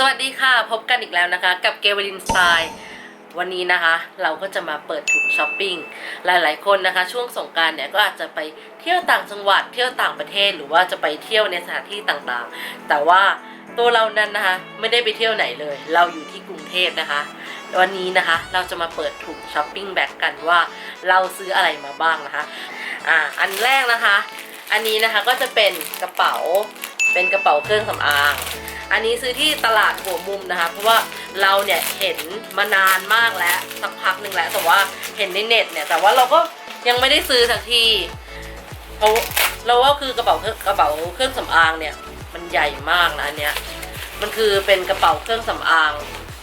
สวัสดีค่ะ พบกันอีกแล้วนะคะ กับเกวลินสไตล์วันนี้นะคะ เราก็จะมาเปิดถุงช้อปปิ้งหลาย ๆ คนนะคะ ช่วงสงการเนี่ยก็อาจจะไปเที่ยวต่างจังหวัดเที่ยวต่างประเทศหรือว่าจะไปเที่ยวในสถานที่ต่างๆ แต่ว่าตัวเรานั้นนะคะ ไม่ได้ไปเที่ยวไหนเลย เราอยู่ที่กรุงเทพนะคะ วันนี้นะคะเราจะมาเปิดถุงช้อปปิ้งแบ็กกันว่าเราซื้ออะไรมาบ้างนะคะอ่าอันแรกนะคะ อันนี้นะคะก็จะเป็นกระเป๋า เป็นกระเป๋าเครื่องสำอาง อันนี้ซื้อที่ตลาดหัวมุมนะคะ เพราะว่าเราเนี่ยเห็นมานานมากแล้วสักพักหนึ่งแล้วแต่ว่าเห็นในเน็ตเนี่ยแต่ว่าเราก็ยังไม่ได้ซื้อสักทีเพราะเราว่าคือกระเป๋าเครื่องกระเป๋าเครื่องสำอางเนี่ยมันใหญ่มากนะอันเนี้ยมันคือเป็นกระเป๋าเครื่องสำอาง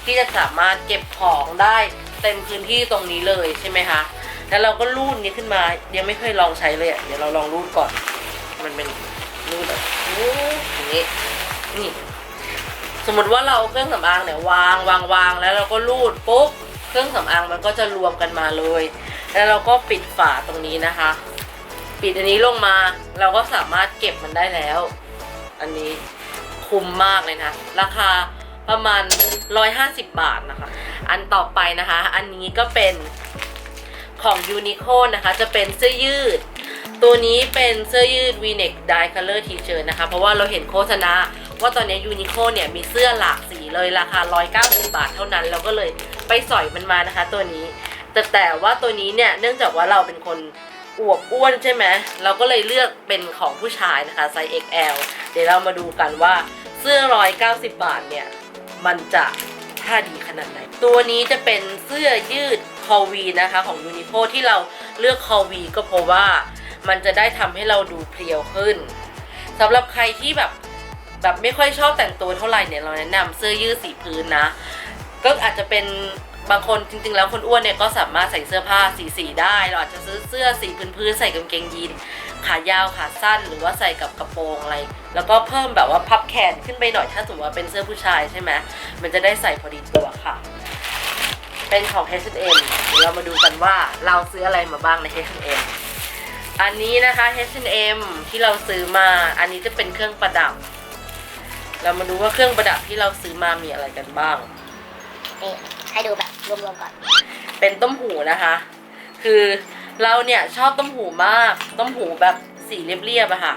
ที่จะสามารถเก็บของได้เต็มพื้นที่ตรงนี้เลยใช่ไหมคะแล้วเราก็รูดนี้ขึ้นมายังไม่เคยลองใช้เลยอะเดี๋ยวเราลองรูดก่อน มันเป็นรูดแบบ อย่างนี้นี่สมมติว่าเราเครื่องสำอางเนี่ยวางวางวางแล้วเราก็รูดปุ๊บเครื่องสำอางมันก็จะรวมกันมาเลย แล้วเราก็ปิดฝาตรงนี้นะคะ ปิดอันนี้ลงมาเราก็สามารถเก็บมันได้แล้ว อันนี้คุ้มมากเลยนะ ราคาประมาณ 150 บาทนะคะ อันต่อไปนะคะ อันนี้ก็เป็นของยูนิโคนะคะ จะเป็นเสื้อยืด ตัวนี้เป็นเสื้อยืด V-neck dye color t-shirt นะคะ เพราะว่าเราเห็นโฆษณาว่าตอนนี้ยูนิโคเนี่ยมีเสื้อหลากสีเลยราคา 190 บาทเท่านั้น เราก็เลยไปสอยมันมานะคะ ตัวนี้ แต่แต่ว่าตัวนี้เนี่ยเนื่องจากว่าเราเป็นคนอวบอ้วนใช่ไหมเราก็เลยเลือกเป็นของผู้ชายนะคะไซส์ XL เดี๋ยวเรามาดูกันว่าเสื้อ 190 บาทเนี่ย มันจะท่าดีขนาดไหน ตัวนี้จะเป็นเสื้อยืดคอวีนะคะของยูนิโคที่เราเลือกคอวีก็เพราะว่า มันจะได้ทำให้เราดูเพรียวขึ้นสำหรับใครที่แบบแบบไม่ค่อยชอบแต่งตัวเท่าไหร่เนี่ยเราแนะนำเสื้อยืดสีพื้นนะ ก็อาจจะเป็นบางคนจริงๆ แล้วคนอ้วนเนี่ยก็สามารถใส่เสื้อผ้าสีสีๆได้ เราอาจจะซื้อเสื้อสีพื้นๆใส่กางเกงยีนขายาวขาสั้นหรือว่าใส่กับกระโปรงอะไร แล้วก็เพิ่มแบบว่าพับแขนขึ้นไปหน่อยถ้าสมมติว่าเป็นเสื้อผู้ชายใช่ไหมมันจะได้ใส่พอดีตัวค่ะ เป็นของ H&M เดี๋ยวเรามาดูกันว่าเราซื้ออะไรมาบ้างใน H&M อันนี้นะคะ H&M ที่เราซื้อมา อันนี้จะเป็นเครื่องประดับ เรามาดูว่าเครื่องประดับที่เราซื้อมามีอะไรกันบ้าง นี่ให้ดูแบบรวมๆก่อน เป็นต้มหูนะคะ คือเราเนี่ยชอบต้มหูมาก ต้มหูแบบสีเรียบๆอะค่ะ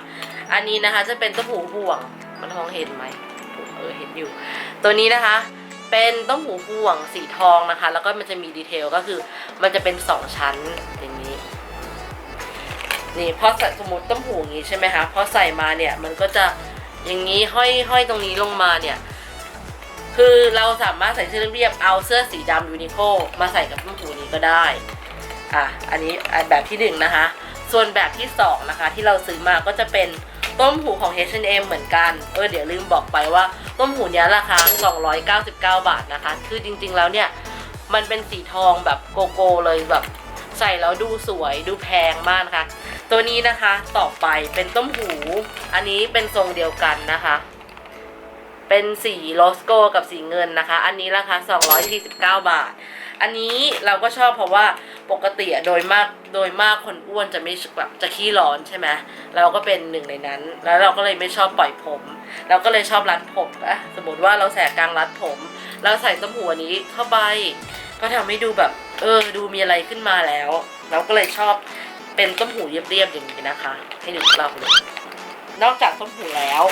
อันนี้นะคะจะเป็นต้มหูห่วง มันมองเห็นไหมเออเห็นอยู่ ตัวนี้นะคะ เป็นต้มหูห่วงสีทองนะคะ แล้วก็มันจะมีดีเทลก็คือ มันจะเป็นสองชั้นอย่างนี้ นี่พอใส่สมมติต้มหูอย่างนี้ใช่ไหมคะพอใส่มาเนี่ยมันก็จะอย่างนี้ห้อยห้อยตรงนี้ลงมาเนี่ยคือเราสามารถใส่เสื้อเรียบเอาเสื้อสีดำยูนิโคมาใส่กับต้มหูนี้ก็ได้อะอันนี้อันแบบที่หนึ่งนะคะ ส่วนแบบที่สองนะคะที่เราซื้อมาก็จะเป็นต้มหูของ H&M เหมือนกัน เออเดี๋ยวลืมบอกไปว่าต้มหูเนี้ยราคา 299 บาทนะคะ คือจริงๆแล้วเนี่ย มันเป็นสีทองแบบโกโก้เลยแบบ ใส่แล้วดูสวยดูแพงมากนะคะ ตัวนี้นะคะต่อไปเป็นต้มหู อันนี้เป็นทรงเดียวกันนะคะ เป็นสีโลสโกกับสีเงินนะคะ อันนี้ราคา249 บาท อันนี้เราก็ชอบเพราะว่าปกติอะโดยมากโดยมากคนอ้วนจะไม่แบบจะขี้ร้อนใช่ไหมเราก็เป็นหนึ่งในนั้น แล้วเราก็เลยไม่ชอบปล่อยผม เราก็เลยชอบรัดผมอะสมมติว่าเราแสกกลางรัดผม เราใส่ต้มหูอันนี้เข้าไป ก็ทำให้ดูแบบ เออ ดูมีอะไรขึ้นมาแล้ว เราก็เลยชอบเป็นต้มหูเรียบๆอย่างนี้นะคะ ให้ดูเราเลยนอกจากต้มหูแล้ว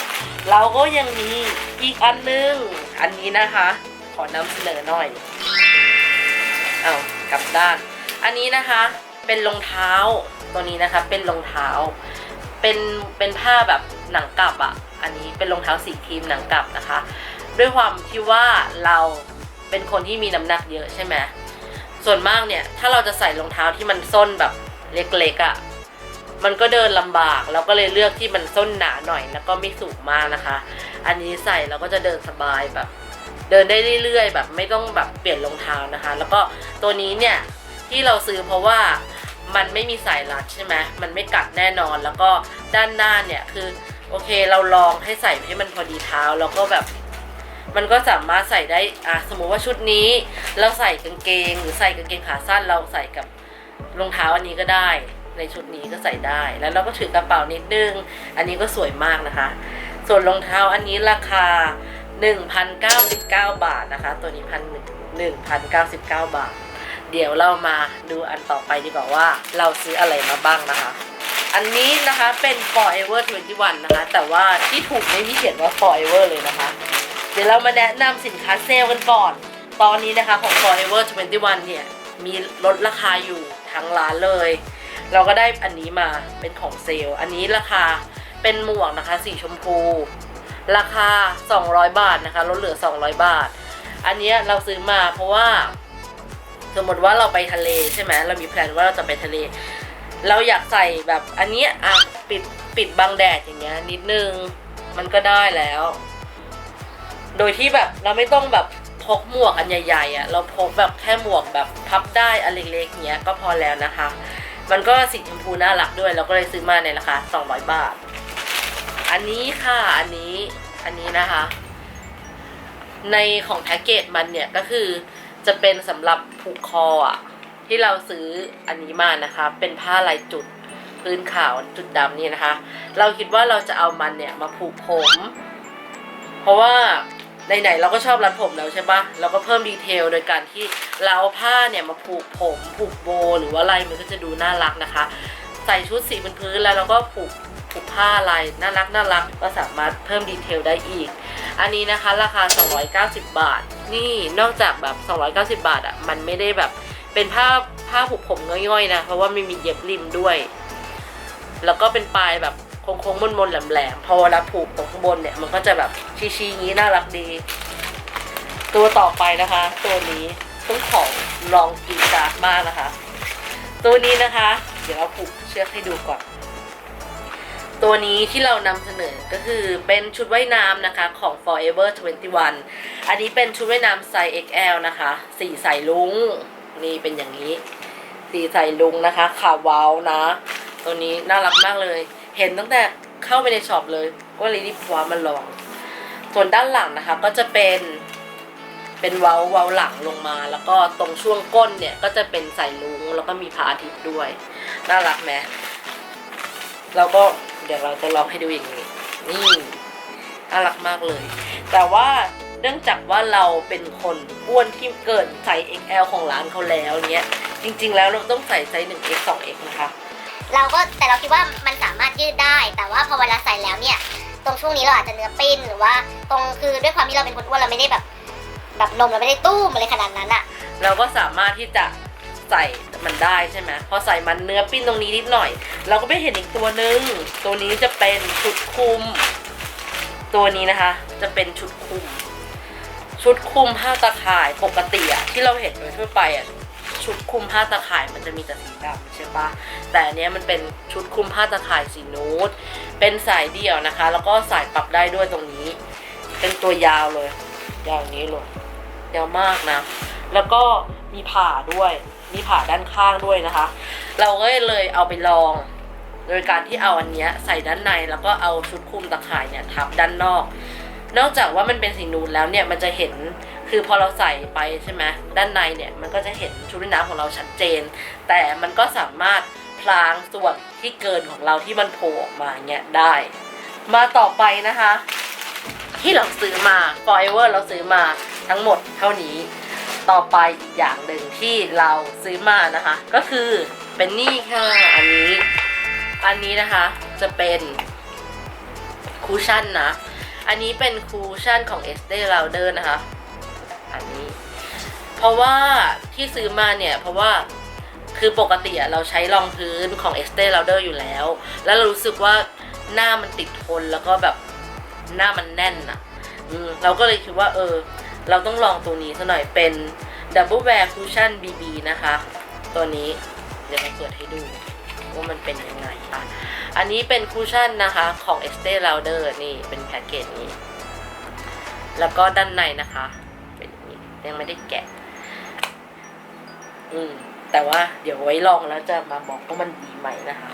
เราก็ยังมีอีกอันนึง อันนี้นะคะ ขอนำเสนอหน่อย เอากลับด้าน อันนี้นะคะ เป็นรองเท้า ตัวนี้นะคะ เป็นรองเท้า เป็น เป็นผ้าแบบหนังกลับอะ่ะ อันนี้เป็นรองเท้าสีครีมหนังกลับนะคะ ด้วยความที่ว่าเรา เป็นคนที่มีน้ำหนักเยอะใช่ไหมส่วนมากเนี่ย ถ้าเราจะใส่รองเท้าที่มันส้นแบบเล็กๆอะ่ะมันก็เดินลำบากเราก็เลยเลือกที่มันส้นหนาหน่อยแล้วก็ไม่สูงมากนะคะ อันนี้ใส่เราก็จะเดินสบายแบบ เดินได้เรื่อยๆ แบบไม่ต้องแบบเปลี่ยนรองเท้านะคะ แล้วก็ตัวนี้เนี่ยที่เราซื้อเพราะว่ามันไม่มีสายรัดใช่ไหมมันไม่กัดแน่นอนแล้วก็ด้านหน้าเนี่ยคือโอเคเราลองให้ใส่ให้มันพอดีเท้าแล้วก็แบบ มันก็สามารถใส่ได้อะสมมุติว่าชุดนี้ เราใส่กางเกง หรือใส่กางเกงขาสั้นเราใส่กับรองเท้าอันนี้ก็ได้ ในชุดนี้ก็ใส่ได้ แล้วเราก็ถือกระเป๋านิดนึง อันนี้ก็สวยมากนะคะ ส่วนรองเท้าอันนี้ราคา 1,099 บาทนะคะ ตัวนี้พันหนึ่งพันเก้าสิบเก้าบาท เดี๋ยวเรามาดูอันต่อไปดีกว่าว่าเราซื้ออะไรมาบ้างนะคะอันนี้นะคะเป็น Forever 21 นะคะ แต่ว่าที่ถูกไม่มีเขียนว่า Forever เลยนะคะ เดี๋ยวเรามาแนะนำสินค้าเซลล์กันก่อน ตอนนี้นะคะของ Forever 21 เนี่ย มีลดราคาอยู่ทั้งร้านเลย เราก็ได้อันนี้มาเป็นของเซลล์อันนี้ราคาเป็นหมวกนะคะ สีชมพู ราคา 200 บาทนะคะ ลดเหลือ 200 บาท อันเนี้ยเราซื้อมาเพราะว่าสมมติว่าเราไปทะเลใช่ไหมเรามีแพลนว่าเราจะไปทะเล เราอยากใส่แบบอันเนี้ยอะปิดปิดบังแดดอย่างเงี้ยนิดนึง มันก็ได้แล้ว โดยที่แบบเราไม่ต้องแบบพกหมวกอันใหญ่ๆอะเราพกแบบแค่หมวกแบบพับได้อันเล็กๆเงี้ยก็พอแล้วนะคะ มันก็สีชมพูน่ารักด้วย เราก็เลยซื้อมาในราคา200 บาท อันนี้ค่ะอันนี้อันนี้นะคะ ในของแพ็กเกจมันเนี่ยก็คือจะเป็นสำหรับผูกคออะที่เราซื้ออันนี้มานะคะ เป็นผ้าลายจุดพื้นขาวจุดดำนี่นะคะ เราคิดว่าเราจะเอามันเนี่ยมาผูกผม เพราะว่า ไหนๆเราก็ชอบรัดผมแล้วใช่ปะเราก็เพิ่มดีเทลโดยการที่เราเอาผ้าเนี่ยมาผูกผมผูกโบ หรือว่าอะไรมันก็จะดูน่ารักนะคะ ใส่ชุดสีพื้นๆแล้วเราก็ผูกผูกผ้าลายน่ารักน่ารักก็สามารถเพิ่มดีเทลได้อีก อันนี้นะคะราคา 290 บาท นี่นอกจากแบบ 290 บาทอะมันไม่ได้แบบเป็นผ้าผ้าผูกผมง่อยๆนะ เพราะว่าไม่มีเย็บริมด้วย แล้วก็เป็นปลายแบบ โค้งๆมนๆแหลมๆพอเวลาผูกตรงข้างบนเนี่ยมันก็จะแบบชี้ๆอย่างนี้น่ารักดี ตัวต่อไปนะคะ ตัวนี้ต้องของลองกีดกราดมากนะคะ ตัวนี้นะคะ เดี๋ยวเราผูกเชือกให้ดูก่อน ตัวนี้ที่เรานำเสนอก็คือเป็นชุดว่ายน้ำนะคะของ Forever 21 อันนี้เป็นชุดว่ายน้ำไซส์ XL นะคะสีใสลุงนี่เป็นอย่างนี้ สีใสลุงนะคะขาวว้าวนะ ตัวนี้น่ารักมากเลย เห็นตั้งแต่เข้าไปในช็อปเลยก็เลยรีบคว้ามาลอง ส่วนด้านหลังนะคะก็จะเป็นเป็นเว้าเว้าหลังลงมา แล้วก็ตรงช่วงก้นเนี่ยก็จะเป็นใส่ลุงแล้วก็มีพระอาทิตย์ด้วย น่ารักไหมแล้วก็เดี๋ยวเราจะลองให้ดูอย่างนี้ นี่น่ารักมากเลย แต่ว่าเนื่องจากว่าเราเป็นคนอ้วนที่เกินไซส์ XL ของร้านเขาแล้วเนี้ยจริงๆแล้วเราต้องใส่ไซส์ 1X 2X นะคะ เราก็แต่เราคิดว่ามันสามารถยืดได้ แต่ว่าพอเวลาใส่แล้วเนี่ยตรงช่วงนี้เราอาจจะเนื้อปิ้นหรือว่าตรงคือด้วยความที่เราเป็นคนอ้วนเราไม่ได้แบบ แบบนมเราไม่ได้ตู้มอะไรขนาดนั้นอะเราก็สามารถที่จะใส่มันได้ใช่ไหมพอใส่มันเนื้อปิ้นตรงนี้นิดหน่อย เราก็ไปเห็นอีกตัวหนึ่งตัวนี้จะเป็นชุดคุม ตัวนี้นะคะ จะเป็นชุดคุม ชุดคุมผ้าตะข่ายปกติอะที่เราเห็นโดยทั่วไปอะ ชุดคลุมผ้าตะข่ายมันจะมีแต่สีดำใช่ปะแต่อันเนี้ยมันเป็นชุดคลุมผ้าตะข่ายสีนูดเป็นสายเดี่ยวนะคะ แล้วก็สายปรับได้ด้วยตรงนี้ เป็นตัวยาวเลย ยาวนี้เลยยาวมากนะ แล้วก็มีผ่าด้วย มีผ่าด้านข้างด้วยนะคะ เราก็เลยเอาไปลอง โดยการที่เอาอันเนี้ยใส่ด้านในแล้วก็เอาชุดคลุมตะข่ายเนี่ยทับด้านนอก นอกจากว่ามันเป็นสีนูนแล้วเนี่ยมันจะเห็น คือพอเราใส่ไปใช่ไหมด้านในเนี่ยมันก็จะเห็นชุดว่ายน้ำของเราชัดเจน แต่มันก็สามารถพลางส่วนที่เกินของเราที่มันโผล่ออกมาเนี่ยได้ มาต่อไปนะคะ ที่เราซื้อมา Forever เราซื้อมาทั้งหมดเท่านี้ ต่อไปอีกอย่างหนึ่งที่เราซื้อมานะคะ ก็คือเป็นนี่ค่ะอันนี้ อันนี้นะคะจะเป็นคูชั่นนะ อันนี้เป็นคูชั่นของ Estee Lauder นะคะอันนี้ เพราะว่าที่ซื้อมาเนี่ยเพราะว่าคือปกติอะเราใช้รองพื้นของ Estee Lauder อยู่แล้ว แล้วเรารู้สึกว่าหน้ามันติดทนแล้วก็แบบหน้ามันแน่นอะเราก็เลยคิดว่าเออ เราต้องลองตัวนี้ซะหน่อยเป็น Double Wear Cushion BB นะคะ ตัวนี้เดี๋ยวเราเปิดให้ดูว่ามันเป็นยังไงค่ะ อันนี้เป็นคูชั่นนะคะของ Estee Lauder นี่เป็นแพ็กเกจนี้ แล้วก็ด้านในนะคะ เป็นอย่างนี้ยังไม่ได้แกะ อืมแต่ว่าเดี๋ยวไว้ลองแล้วจะมาบอกว่ามันดีไหมนะคะ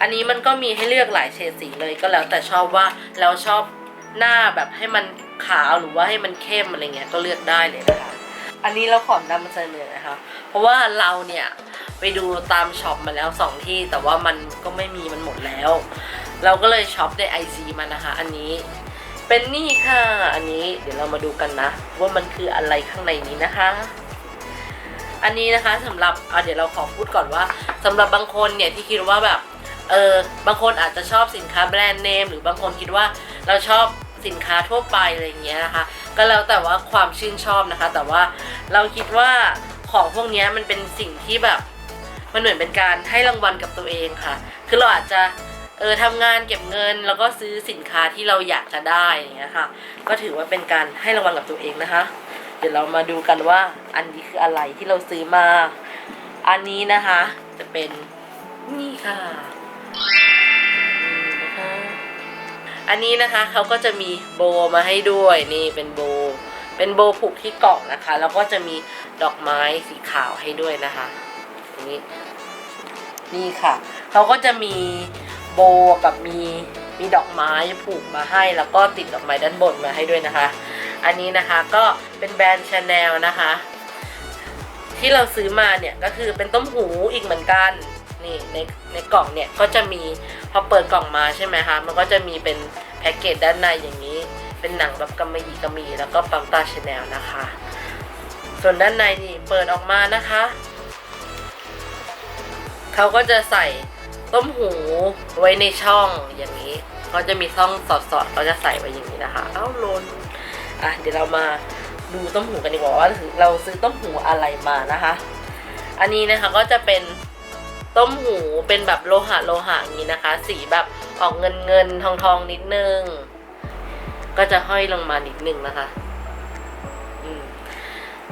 อันนี้มันก็มีให้เลือกหลายเฉดสีเลยก็แล้วแต่ชอบว่าเราชอบหน้าแบบให้มันขาวหรือว่าให้มันเข้มอะไรเงี้ยก็เลือกได้เลยนะคะ อันนี้เราขอนำมาเสนอนะคะ เพราะว่าเราเนี่ยไปดูตามช็อปมาแล้วสองที่แต่ว่ามันก็ไม่มีมันหมดแล้ว เราก็เลยช็อปใน IC มานะคะ อันนี้เป็นนี่ค่ะ อันนี้เดี๋ยวเรามาดูกันนะ ว่ามันคืออะไรข้างในนี้นะคะ อันนี้นะคะสำหรับอะเดี๋ยวเราขอพูดก่อนว่าสำหรับบางคนเนี่ยที่คิดว่าแบบเออบางคนอาจจะชอบสินค้าแบรนด์เนมหรือบางคนคิดว่าเราชอบสินค้าทั่วไปอะไรอย่างเงี้ยนะคะ ก็แล้วแต่ว่าความชื่นชอบนะคะ แต่ว่าเราคิดว่าของพวกนี้มันเป็นสิ่งที่แบบมันเหมือนเป็นการให้รางวัลกับตัวเองค่ะ คือเราอาจจะเออทำงานเก็บเงิน แล้วก็ซื้อสินค้าที่เราอยากจะได้อย่างเงี้ยค่ะ ก็ถือว่าเป็นการให้รางวัลกับตัวเองนะคะ เดี๋ยวเรามาดูกันว่าอันนี้คืออะไรที่เราซื้อมา อันนี้นะคะ จะเป็นนี่ค่ะอันนี้นะคะเขาก็จะมีโบมาให้ด้วยนี่เป็นโบ เป็นโบผูกที่กล่องนะคะ แล้วก็จะมีดอกไม้สีขาวให้ด้วยนะคะนี่นี่ค่ะเขาก็จะมีโบกับมีมีดอกไม้ผูกมาให้ แล้วก็ติดดอกไม้ด้านบนมาให้ด้วยนะคะ อันนี้นะคะก็เป็นแบรนด์ชาแนลนะคะ ที่เราซื้อมาเนี่ยก็คือเป็นต้มหูอีกเหมือนกันนี่ในในกล่องเนี่ยก็จะมีพอเปิดกล่องมาใช่ไหมคะมันก็จะมีเป็นแพ็กเกจด้านในอย่างนี้ เป็นหนังแบบกำมะหยี่กำมะหยี่แล้วก็ปั๊มตาชาแนลนะคะ ส่วนด้านในนี่เปิดออกมานะคะเขาก็จะใส่ต้มหูไว้ในช่องอย่างนี้เขาจะมีช่องสอดๆเขาจะใส่ไว้อย่างนี้นะคะ เอ้าลน อะเดี๋ยวเรามาดูต้มหูกันดีกว่าว่าเราซื้อต้มหูอะไรมานะคะ อันนี้นะคะก็จะเป็นต้มหูเป็นแบบโลหะโลหะนี้นะคะ สีแบบออกเงินเงินทองทองนิดนึง ก็จะห้อยลงมานิดนึงนะคะ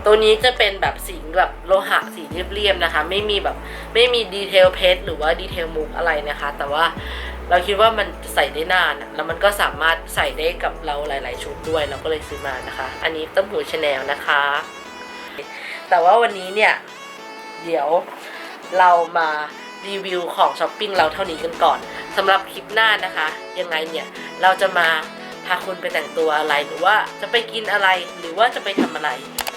ตัวนี้จะเป็นแบบสีแบบโลหะสีเรียบๆนะคะ ไม่มีแบบไม่มีดีเทลเพชรหรือว่าดีเทลมุกอะไรนะคะ แต่ว่า เราคิดว่ามันใส่ได้นานอะแล้วมันก็สามารถใส่ได้กับเราหลาย ๆ ชุดด้วยเราก็เลยซื้อมานะคะ อันนี้ต้มหูชาแนลนะคะ แต่ว่าวันนี้เนี่ย เดี๋ยวเรามารีวิวของช้อปปิ้งเราเท่านี้กันก่อนสำหรับคลิปหน้านะคะ ยังไงเนี่ยเราจะมาพาคุณไปแต่งตัวอะไรหรือว่าจะไปกินอะไรหรือว่าจะไปทำอะไร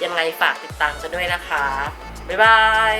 ยังไงฝากติดตามกันด้วยนะคะ บ๊ายบาย